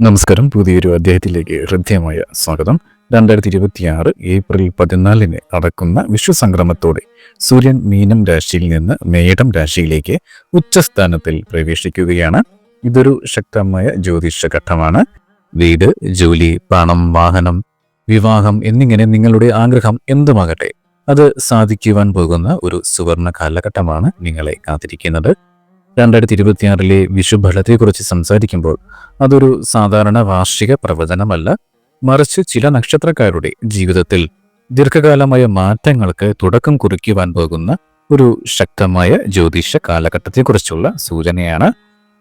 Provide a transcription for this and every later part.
നമസ്കാരം. പുതിയൊരു അദ്ദേഹത്തിലേക്ക് ഹൃദ്യമായ സ്വാഗതം. രണ്ടായിരത്തി ഇരുപത്തിയാറ് ഏപ്രിൽ പതിനാലിന് നടക്കുന്ന വിശ്വസംക്രമത്തോടെ സൂര്യൻ മീനം രാശിയിൽ നിന്ന് മേടം രാശിയിലേക്ക് ഉച്ചസ്ഥാനത്തിൽ പ്രവേശിക്കുകയാണ്. ഇതൊരു ശക്തമായ ജ്യോതിഷ ഘട്ടമാണ്. വീട് ജോലി പണം വാഹനം വിവാഹം എന്നിങ്ങനെ നിങ്ങളുടെ ആഗ്രഹം എന്തുമാകട്ടെ അത് സാധിക്കുവാൻ പോകുന്ന ഒരു സുവർണ കാലഘട്ടമാണ് നിങ്ങളെ കാത്തിരിക്കുന്നത്. രണ്ടായിരത്തി ഇരുപത്തിയാറിലെ വിഷുഫലത്തെക്കുറിച്ച് സംസാരിക്കുമ്പോൾ അതൊരു സാധാരണ വാർഷിക പ്രവചനമല്ല. മറിച്ച് ചില നക്ഷത്രക്കാരുടെ ജീവിതത്തിൽ ദീർഘകാലമായ മാറ്റങ്ങൾക്ക് തുടക്കം കുറിക്കുവാൻ പോകുന്ന ഒരു ശക്തമായ ജ്യോതിഷ കാലഘട്ടത്തെക്കുറിച്ചുള്ള സൂചനയാണ്.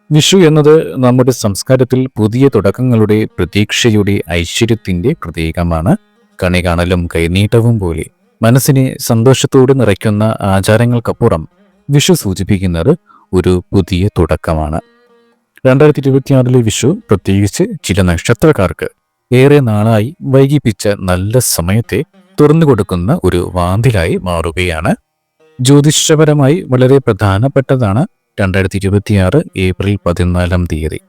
വിഷു എന്നത് നമ്മുടെ സംസ്കാരത്തിൽ പുതിയ തുടക്കങ്ങളുടെ പ്രതീക്ഷയുടെ ഐശ്വര്യത്തിന്റെ പ്രതീകമാണ്. കണി കാണലും കൈനീട്ടവും പോലെ മനസ്സിനെ സന്തോഷത്തോടെ നിറയ്ക്കുന്ന ആചാരങ്ങൾക്കപ്പുറം വിഷു സൂചിപ്പിക്കുന്നത് ഒരു പുതിയ തുടക്കമാണ്. രണ്ടായിരത്തി ഇരുപത്തിയാറിലെ വിഷു പ്രത്യേകിച്ച് ചില നക്ഷത്രക്കാർക്ക് ഏറെ നാളായി വൈകിപ്പിച്ച നല്ല സമയത്തെ തുറന്നു കൊടുക്കുന്ന ഒരു വാതിലായി മാറുകയാണ്. ജ്യോതിഷപരമായി വളരെ പ്രധാനപ്പെട്ടതാണ് രണ്ടായിരത്തി ഇരുപത്തിയാറ് ഏപ്രിൽ പതിനാലാം തീയതി.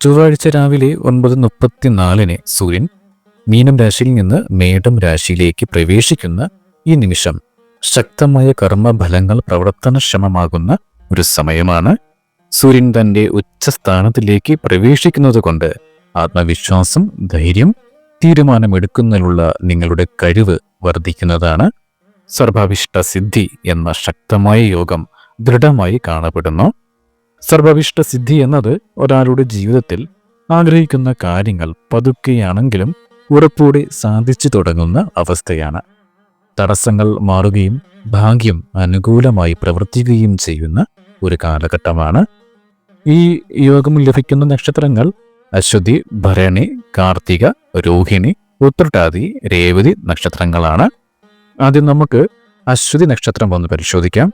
ചൊവ്വാഴ്ച രാവിലെ ഒൻപത് മുപ്പത്തിനാലിന് സൂര്യൻ മീനം രാശിയിൽ നിന്ന് മേടം രാശിയിലേക്ക് പ്രവേശിക്കുന്ന ഈ നിമിഷം ശക്തമായ കർമ്മഫലങ്ങൾ പ്രവർത്തനക്ഷമമാകുന്ന ഒരു സമയമാണ് സൂര്യൻ തന്റെ ഉച്ചസ്ഥാനത്തിലേക്ക് പ്രവേശിക്കുന്നത് കൊണ്ട് ആത്മവിശ്വാസം ധൈര്യം തീരുമാനമെടുക്കുന്നതിനുള്ള നിങ്ങളുടെ കഴിവ് വർദ്ധിക്കുന്നതാണ് സർവാഭിഷ്ട സിദ്ധി എന്ന ശക്തമായ യോഗം ദൃഢമായി കാണപ്പെടുന്നു. സർവാഭിഷ്ട സിദ്ധി എന്നത് ഒരാളുടെ ജീവിതത്തിൽ ആഗ്രഹിക്കുന്ന കാര്യങ്ങൾ പതുക്കെയാണെങ്കിലും ഉറപ്പോടെ സാധിച്ചു തുടങ്ങുന്ന അവസ്ഥയാണ്. തടസ്സങ്ങൾ മാറുകയും ഭാഗ്യം അനുകൂലമായി പ്രവർത്തിക്കുകയും ചെയ്യുന്ന ഒരു കാലഘട്ടമാണ്. ഈ യോഗം ലഭിക്കുന്ന നക്ഷത്രങ്ങൾ അശ്വതി ഭരണി കാർത്തിക രോഹിണി ഉത്രട്ടാതി രേവതി നക്ഷത്രങ്ങളാണ്. ആദ്യം നമുക്ക് അശ്വതി നക്ഷത്രം ഒന്ന് പരിശോധിക്കാം.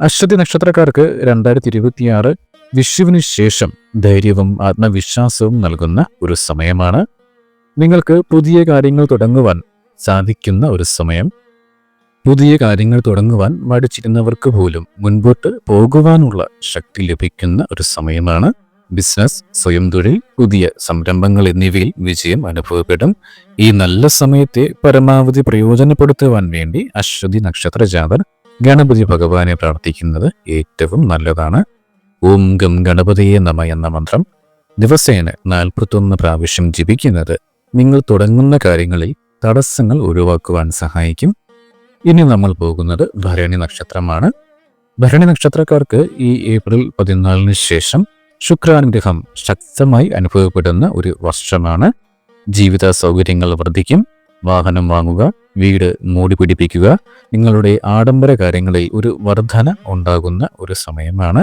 അശ്വതി നക്ഷത്രക്കാർക്ക് രണ്ടായിരത്തി ഇരുപത്തിയാറ് വിഷുവിന് ശേഷം ധൈര്യവും ആത്മവിശ്വാസവും നൽകുന്ന ഒരു സമയമാണ്. നിങ്ങൾക്ക് പുതിയ കാര്യങ്ങൾ തുടങ്ങുവാൻ സാധിക്കുന്ന ഒരു സമയം. പുതിയ കാര്യങ്ങൾ തുടങ്ങുവാൻ മടിച്ചിരുന്നവർക്ക് പോലും മുൻപോട്ട് പോകുവാനുള്ള ശക്തി ലഭിക്കുന്ന ഒരു സമയമാണ് ബിസിനസ് സ്വയം തൊഴിൽ പുതിയ സംരംഭങ്ങൾ എന്നിവയിൽ വിജയം അനുഭവപ്പെടും. ഈ നല്ല സമയത്തെ പരമാവധി പ്രയോജനപ്പെടുത്തുവാൻ വേണ്ടി അശ്വതി നക്ഷത്ര ജാതർ ഗണപതി ഭഗവാനെ പ്രാർത്ഥിക്കുന്നത് ഏറ്റവും നല്ലതാണ്. ഓം ഗം ഗണപതിയെ നമ എന്ന മന്ത്രം ദിവസേന നാൽപ്പത്തൊന്ന് പ്രാവശ്യം ജപിക്കുന്നത് നിങ്ങൾ തുടങ്ങുന്ന കാര്യങ്ങളിൽ തടസ്സങ്ങൾ ഒഴിവാക്കുവാൻ സഹായിക്കും. ഇനി നമ്മൾ പോകുന്നത് ഭരണി നക്ഷത്രമാണ്. ഭരണി നക്ഷത്രക്കാർക്ക് ഈ ഏപ്രിൽ പതിനാലിന് ശേഷം ശുക്രാനുഗ്രഹം ശക്തമായി അനുഭവപ്പെടുന്ന ഒരു വർഷമാണ്. ജീവിത സൗകര്യങ്ങൾ വർദ്ധിക്കും. വാഹനം വാങ്ങുക വീട് മൂടി പിടിപ്പിക്കുക നിങ്ങളുടെ ആഡംബര കാര്യങ്ങളിൽ ഒരു വർധന ഉണ്ടാകുന്ന ഒരു സമയമാണ്.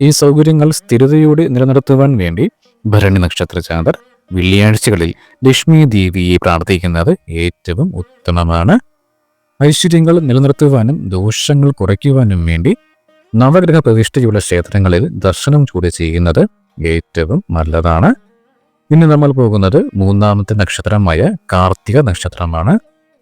ഈ സൗകര്യങ്ങൾ സ്ഥിരതയോടെ നിലനിർത്തുവാൻ വേണ്ടി ഭരണി നക്ഷത്ര ചാന്തർ വെള്ളിയാഴ്ചകളിൽ ലക്ഷ്മി ദേവിയെ പ്രാർത്ഥിക്കുന്നത് ഏറ്റവും ഉത്തമമാണ്. ഐശ്വര്യങ്ങൾ നിലനിർത്തുവാനും ദോഷങ്ങൾ കുറയ്ക്കുവാനും വേണ്ടി നവഗ്രഹ പ്രതിഷ്ഠയുള്ള ക്ഷേത്രങ്ങളിൽ ദർശനം കൂടി ചെയ്യുന്നത് ഏറ്റവും നല്ലതാണ്. ഇനി നമ്മൾ പോകുന്നത് മൂന്നാമത്തെ നക്ഷത്രമായ കാർത്തിക നക്ഷത്രമാണ്.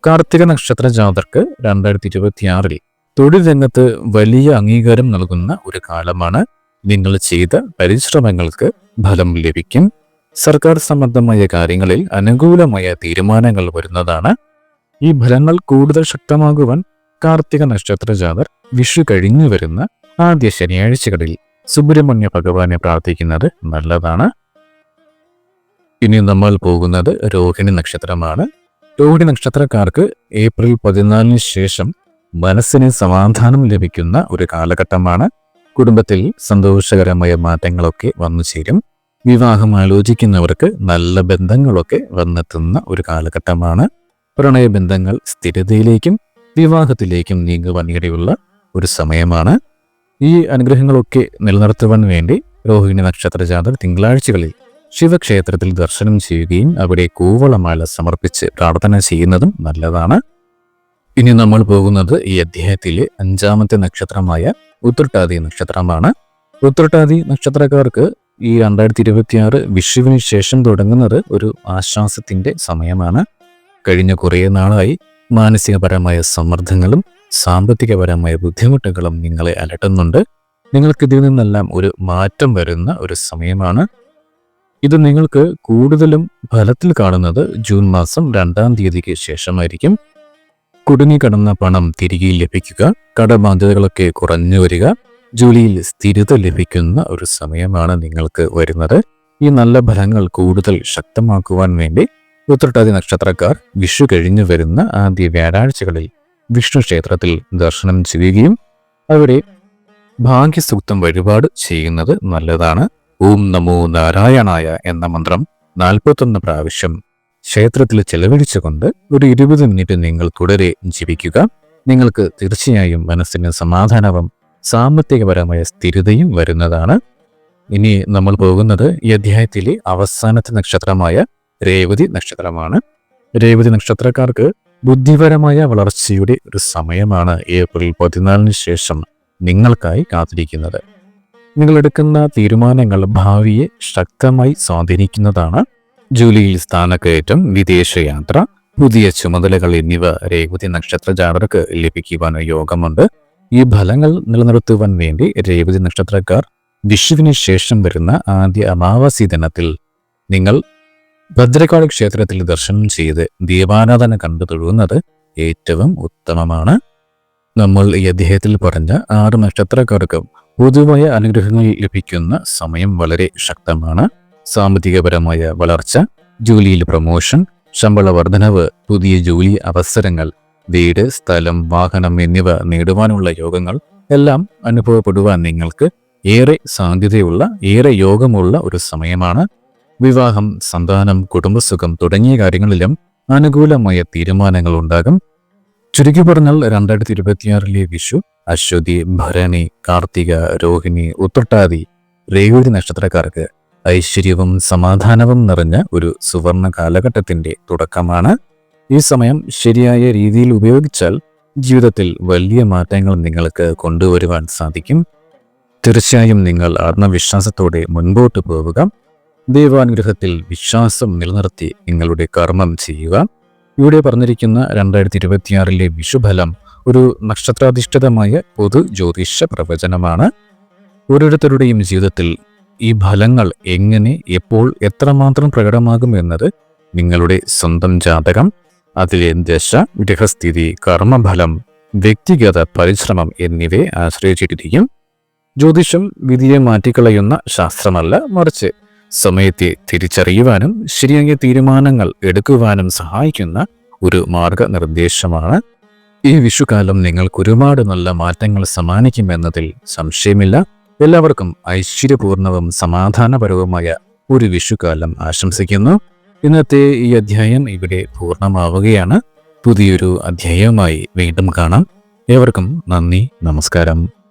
കാർത്തിക നക്ഷത്ര ജാതർക്ക് രണ്ടായിരത്തി ഇരുപത്തിയാറിൽ തൊഴിൽ രംഗത്ത് വലിയ അംഗീകാരം നൽകുന്ന ഒരു കാലമാണ്. നിങ്ങൾ ചെയ്ത പരിശ്രമങ്ങൾക്ക് ഫലം ലഭിക്കും. സർക്കാർ സംബന്ധമായ കാര്യങ്ങളിൽ അനുകൂലമായ തീരുമാനങ്ങൾ വരുന്നതാണ്. ഈ ഫലങ്ങൾ കൂടുതൽ ശക്തമാകുവാൻ കാർത്തിക നക്ഷത്ര ജാതർ വിഷു കഴിഞ്ഞു വരുന്ന ആദ്യ ശനിയാഴ്ചകളിൽ സുബ്രഹ്മണ്യ ഭഗവാനെ പ്രാർത്ഥിക്കുന്നത് നല്ലതാണ്. ഇനി നമ്മൾ പോകുന്നത് രോഹിണി നക്ഷത്രമാണ്. രോഹിണി നക്ഷത്രക്കാർക്ക് ഏപ്രിൽ പതിനാലിന് ശേഷം മനസ്സിന് സമാധാനം ലഭിക്കുന്ന ഒരു കാലഘട്ടമാണ്. കുടുംബത്തിൽ സന്തോഷകരമായ മാറ്റങ്ങളൊക്കെ വന്നു ചേരും. വിവാഹം ആലോചിക്കുന്നവർക്ക് നല്ല ബന്ധങ്ങളൊക്കെ വന്നെത്തുന്ന ഒരു കാലഘട്ടമാണ്. പ്രണയബന്ധങ്ങൾ സ്ഥിരതയിലേക്കും വിവാഹത്തിലേക്കും നീങ്ങുവാൻ ഇടയുള്ള ഒരു സമയമാണ്. ഈ അനുഗ്രഹങ്ങളൊക്കെ നിലനിർത്തുവാൻ വേണ്ടി രോഹിണി നക്ഷത്ര ജാതർ തിങ്കളാഴ്ചകളിൽ ശിവക്ഷേത്രത്തിൽ ദർശനം ചെയ്യുകയും അവിടെ കൂവളമാല സമർപ്പിച്ച് പ്രാർത്ഥന ചെയ്യുന്നതും നല്ലതാണ്. ഇനി നമ്മൾ പോകുന്നത് ഈ അധ്യായത്തിലെ അഞ്ചാമത്തെ നക്ഷത്രമായ ഉത്രട്ടാതി നക്ഷത്രമാണ്. ഉത്രട്ടാതി നക്ഷത്രക്കാർക്ക് ഈ രണ്ടായിരത്തി ഇരുപത്തിയാറ് വിഷുവിന് ശേഷം തുടങ്ങുന്നത് ഒരു ആശ്വാസത്തിന്റെ സമയമാണ്. കഴിഞ്ഞ കുറേ നാളായി മാനസികപരമായ സമ്മർദ്ദങ്ങളും സാമ്പത്തികപരമായ ബുദ്ധിമുട്ടുകളും നിങ്ങളെ അലട്ടുന്നുണ്ട്. നിങ്ങൾക്ക് ഇതിൽ നിന്നെല്ലാം ഒരു മാറ്റം വരുന്ന ഒരു സമയമാണ്. ഇത് നിങ്ങൾക്ക് കൂടുതലും ഫലത്തിൽ കാണുന്നത് ജൂൺ മാസം രണ്ടാം തീയതിക്ക് ശേഷമായിരിക്കും. കുടുങ്ങി കടന്ന പണം തിരികെ ലഭിക്കുക കടബാധ്യതകളൊക്കെ കുറഞ്ഞു വരിക ജോലിയിൽ സ്ഥിരത ലഭിക്കുന്ന ഒരു സമയമാണ് നിങ്ങൾക്ക് വരുന്നത്. ഈ നല്ല ഫലങ്ങൾ കൂടുതൽ ശക്തമാക്കുവാൻ വേണ്ടി ഉത്രട്ടാതി നക്ഷത്രക്കാർ വിഷു കഴിഞ്ഞു വരുന്ന ആദ്യ വ്യാഴാഴ്ചകളിൽ വിഷ്ണു ക്ഷേത്രത്തിൽ ദർശനം ചെയ്യുകയും അവിടെ ഭാഗ്യസൂക്തം വഴിപാട് ചെയ്യുന്നത് നല്ലതാണ്. ഓം നമോ നാരായണായ എന്ന മന്ത്രം നാൽപ്പത്തൊന്ന് പ്രാവശ്യം ക്ഷേത്രത്തിൽ ചെലവഴിച്ചുകൊണ്ട് ഒരു ഇരുപത് മിനിറ്റ് നിങ്ങൾ തുടരെ ജീവിക്കുക. നിങ്ങൾക്ക് തീർച്ചയായും മനസ്സിന് സമാധാനവും സാമ്പത്തികപരമായ സ്ഥിരതയും വരുന്നതാണ്. ഇനി നമ്മൾ പോകുന്നത് ഈ അധ്യായത്തിലെ അവസാനത്തെ നക്ഷത്രമായ രേവതി നക്ഷത്രമാണ്. രേവതി നക്ഷത്രക്കാർക്ക് ബുദ്ധിപരമായ വളർച്ചയുടെ ഒരു സമയമാണ് ഏപ്രിൽ പതിനാലിന് ശേഷം നിങ്ങൾക്കായി കാത്തിരിക്കുന്നത്. നിങ്ങൾ എടുക്കുന്ന തീരുമാനങ്ങൾ ഭാവിയെ ശക്തമായി സ്വാധീനിക്കുന്നതാണ്. ജോലിയിൽ സ്ഥാനക്കയറ്റം വിദേശയാത്ര പുതിയ ചുമതലകൾ എന്നിവ രേവതി നക്ഷത്ര ജാതകർക്ക് ലഭിക്കുവാൻ യോഗമുണ്ട്. ഈ ഫലങ്ങൾ നിലനിർത്തുവാൻ വേണ്ടി രേവതി നക്ഷത്രക്കാർ വിഷുവിന് ശേഷം വരുന്ന ആദ്യ അമാവാസി ദിനത്തിൽ നിങ്ങൾ ഭദ്രകാളി ക്ഷേത്രത്തിൽ ദർശനം ചെയ്ത് ദീപാരാധന കണ്ടു തൊഴുകുന്നത് ഏറ്റവും ഉത്തമമാണ്. നമ്മൾ ഈ അദ്ദേഹത്തിൽ പറഞ്ഞ ആറ് നക്ഷത്രക്കാർക്കും പൊതുവായ അനുഗ്രഹങ്ങൾ ലഭിക്കുന്ന സമയം വളരെ ശക്തമാണ്. സാമ്പത്തികപരമായ വളർച്ച ജോലിയിൽ പ്രമോഷൻ ശമ്പള വർധനവ് പുതിയ ജോലി അവസരങ്ങൾ വീട് സ്ഥലം വാഹനം എന്നിവ നേടുവാനുള്ള യോഗങ്ങൾ എല്ലാം അനുഭവപ്പെടുവാൻ നിങ്ങൾക്ക് ഏറെ സാധ്യതയുള്ള ഏറെ യോഗമുള്ള ഒരു സമയമാണ്. വിവാഹം സന്താനം കുടുംബസുഖം തുടങ്ങിയ കാര്യങ്ങളിലും അനുകൂലമായ തീരുമാനങ്ങൾ ഉണ്ടാകും. ചുരുക്കി പറഞ്ഞാൽ രണ്ടായിരത്തി ഇരുപത്തിയാറിലെ വിഷു അശ്വതി ഭരണി കാർത്തിക രോഹിണി ഉത്രട്ടാതി രേവതി നക്ഷത്രക്കാർക്ക് ഐശ്വര്യവും സമാധാനവും നിറഞ്ഞ ഒരു സുവർണ കാലഘട്ടത്തിന്റെ തുടക്കമാണ്. ഈ സമയം ശരിയായ രീതിയിൽ ഉപയോഗിച്ചാൽ ജീവിതത്തിൽ വലിയ മാറ്റങ്ങൾ നിങ്ങൾക്ക് കൊണ്ടുവരുവാൻ സാധിക്കും. തീർച്ചയായും നിങ്ങൾ ആത്മവിശ്വാസത്തോടെ മുൻപോട്ട് പോവുക. ദൈവാനുഗ്രഹത്തിൽ വിശ്വാസം നിലനിർത്തി നിങ്ങളുടെ കർമ്മം ചെയ്യുക. ഇവിടെ പറഞ്ഞിരിക്കുന്ന രണ്ടായിരത്തി ഇരുപത്തിയാറിലെ വിഷുഫലം ഒരു നക്ഷത്രാധിഷ്ഠിതമായ പൊതു ജ്യോതിഷ പ്രവചനമാണ്. ഓരോരുത്തരുടെയും ജീവിതത്തിൽ ഈ ഫലങ്ങൾ എങ്ങനെ എപ്പോൾ എത്രമാത്രം പ്രകടമാകും എന്നത് നിങ്ങളുടെ സ്വന്തം ജാതകം അതിലെ ദശ ഗ്രഹസ്ഥിതി കർമ്മഫലം വ്യക്തിഗത പരിശ്രമം എന്നിവയെ ആശ്രയിച്ചിരിക്കും. ജ്യോതിഷം വിധിയെ മാറ്റിക്കളയുന്ന ശാസ്ത്രമല്ല മറിച്ച് സമയത്തെ തിരിച്ചറിയുവാനും ശരിയായ തീരുമാനങ്ങൾ എടുക്കുവാനും സഹായിക്കുന്ന ഒരു മാർഗനിർദ്ദേശമാണ്. ഈ വിഷുകാലം നിങ്ങൾക്ക് ഒരുപാട് നല്ല മാറ്റങ്ങൾ സമ്മാനിക്കുമെന്നതിൽ സംശയമില്ല. എല്ലാവർക്കും ഐശ്വര്യപൂർണവും സമാധാനപരവുമായ ഒരു വിഷുകാലം ആശംസിക്കുന്നു. ഇന്നത്തെ ഈ അധ്യായം ഇവിടെ പൂർണമാവുകയാണ്. പുതിയൊരു അധ്യായവുമായി വീണ്ടും കാണാം. ഏവർക്കും നന്ദി നമസ്കാരം.